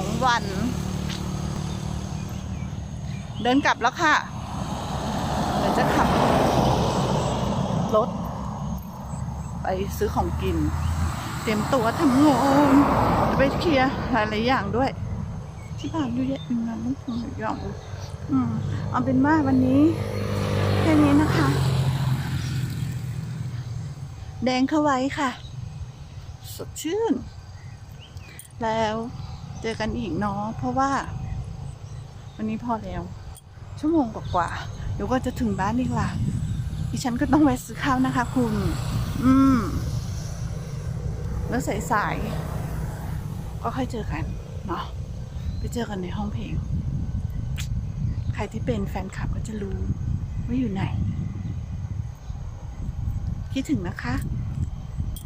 องวัน เดินกลับแล้วค่ะ เดี๋ยวจะขับรถไปซื้อของกิน เตรียมตัวทำงานจะไปเคลียร์หลายๆอย่างด้วย ที่บ้านเยอะแยะมีงานต้องทำหลายอย่างเลยอืมเอาเป็นว่าวันนี้แค่นี้นะคะ แดงเข้าไว้ค่ะ สดชื่น แล้ว เจอกันอีกเนาะเพราะว่า วันนี้พอแล้ว ชั่วโมงกว่าๆเดี๋ยวก็จะถึงบ้านอีกละดิฉันก็ต้องแวะซื้อข้าวนะคะคุณ อืม แล้วสายๆก็ค่อยเจอกันเนาะไปเจอกันในห้องเพลง ใครที่เป็นแฟนคลับก็จะรู้ว่าอยู่ไหน คิดถึงนะคะ